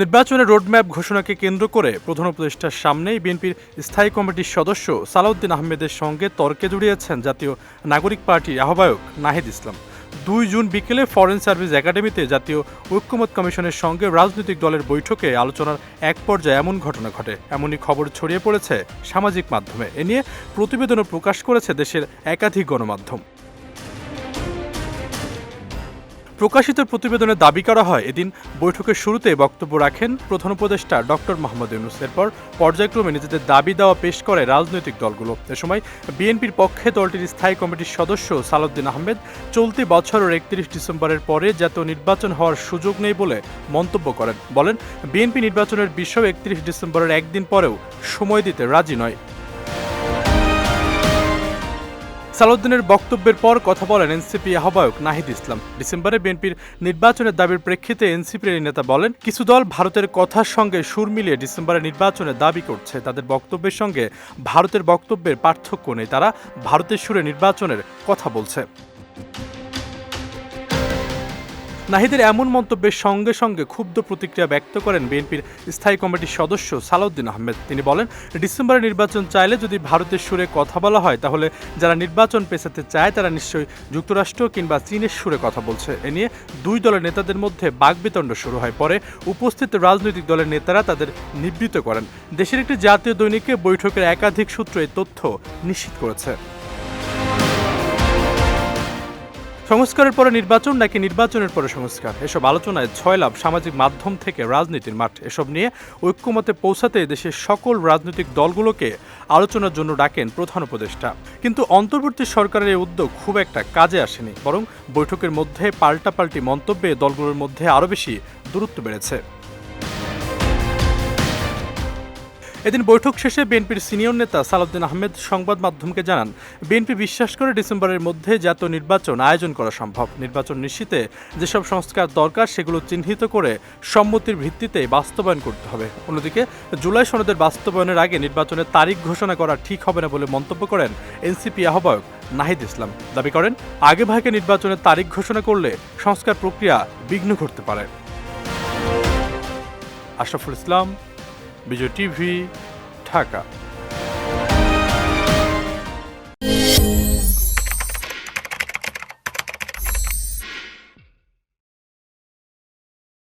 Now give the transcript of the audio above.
নির্বাচনের রোডম্যাপ ঘোষণাকে কেন্দ্র করে প্রধান উপদেষ্টার সামনেই বিএনপির স্থায়ী কমিটির সদস্য সালাউদ্দিন আহমেদের সঙ্গে তর্কে জড়িয়েছেন জাতীয় নাগরিক পার্টির আহ্বায়ক নাহিদ ইসলাম। দুই জুন বিকেলে ফরেন সার্ভিস একাডেমিতে জাতীয় ঐক্যমত কমিশনের সঙ্গে রাজনৈতিক দলের বৈঠকে আলোচনার এক পর্যায়ে এমন ঘটনা ঘটে। এমনই খবর ছড়িয়ে পড়েছে সামাজিক মাধ্যমে। এ নিয়ে প্রতিবেদনও প্রকাশ করেছে দেশের একাধিক গণমাধ্যম। প্রকাশিত প্রতিবেদনে দাবি করা হয়, এদিন বৈঠকের শুরুতে বক্তব্য রাখেন প্রধান উপদেষ্টা ডক্টর মোহাম্মদ ইউনুস। এরপর পর্যায়ক্রমে নিজেদের দাবি দেওয়া পেশ করে রাজনৈতিক দলগুলো। এ সময় বিএনপির পক্ষে দলটির স্থায়ী কমিটির সদস্য সালাউদ্দিন আহমেদ চলতি বছরের একত্রিশ ডিসেম্বরের পরে জাতীয় নির্বাচন হওয়ার সুযোগ নেই বলে মন্তব্য করেন। বলেন, বিএনপি নির্বাচনের বিষয় একত্রিশ ডিসেম্বরের একদিন পরেও সময় দিতে রাজি নয়। সালাউদ্দিনের বক্তব্যের পর কথা বলেন এনসিপি আহ্বায়ক নাহিদ ইসলাম। ডিসেম্বরে বিএনপির নির্বাচনের দাবির প্রেক্ষিতে এনসিপির এই নেতা বলেন, কিছু দল ভারতের কথার সঙ্গে সুর মিলিয়ে ডিসেম্বরে নির্বাচনের দাবি করছে। তাদের বক্তব্যের সঙ্গে ভারতের বক্তব্যের পার্থক্য নেই। তারা ভারতের সুরে নির্বাচনের কথা বলছে। নাহিদের এমন মন্তব্যের সঙ্গে সঙ্গে ক্ষুব্ধ প্রতিক্রিয়া ব্যক্ত করেন বিএনপির স্থায়ী কমিটির সদস্য সালাউদ্দিন আহমেদ। তিনি বলেন ডিসেম্বরে নির্বাচন চাইলে যদি ভারতের সুরে কথা বলা হয়, তাহলে যারা নির্বাচন পেছাতে চায়, তারা নিশ্চয়ই যুক্তরাষ্ট্র কিংবা চীনের সুরে কথা বলছে। এ নিয়ে দুই দলের নেতাদের মধ্যে বাগবিতণ্ড শুরু হয়। পরে উপস্থিত রাজনৈতিক দলের নেতারা তাদের নিবৃত করেন। দেশের একটি জাতীয় দৈনিকে বৈঠকের একাধিক সূত্র এই তথ্য নিশ্চিত করেছে। সংস্কারের পরে নির্বাচন নাকি নির্বাচনের পরে সংস্কার? এসব আলোচনায় ছয় লাভ সামাজিক মাধ্যম থেকে রাজনীতির মাঠ। এসব নিয়ে ঐক্যমতে পৌঁছাতে দেশের সকল রাজনৈতিক দলগুলোকে আলোচনার জন্য ডাকেন প্রধান উপদেষ্টা। কিন্তু অন্তর্বর্তী সরকারের এই উদ্যোগ খুব একটা কাজে আসেনি, বরং বৈঠকের মধ্যে পাল্টাপাল্টি মন্তব্যে দলগুলোর মধ্যে আরও বেশি দূরত্ব বেড়েছে। এদিন বৈঠক শেষে বিএনপির সিনিয়র নেতা সালাউদ্দিন আহমেদ সংবাদ মাধ্যমকে জানান, বিএনপি বিশ্বাস করে ডিসেম্বরের মধ্যে জাতীয় নির্বাচন আয়োজন করা সম্ভব। নির্বাচন নিশ্চিতে যেসব সংস্কার দরকার সেগুলো চিহ্নিত করে সম্মতির ভিত্তিতে বাস্তবায়ন করতে হবে। অন্যদিকে, জুলাই সনদের বাস্তবায়নের আগে নির্বাচনের তারিখ ঘোষণা করা ঠিক হবে না বলে মন্তব্য করেন এনসিপি আহ্বায়ক নাহিদ ইসলাম। দাবি করেন আগে ভাগে নির্বাচনের তারিখ ঘোষণা করলে সংস্কার প্রক্রিয়া বিঘ্ন ঘটতে পারে। আশরাফুল ইসলাম বিজয় টিভি ঢাকা।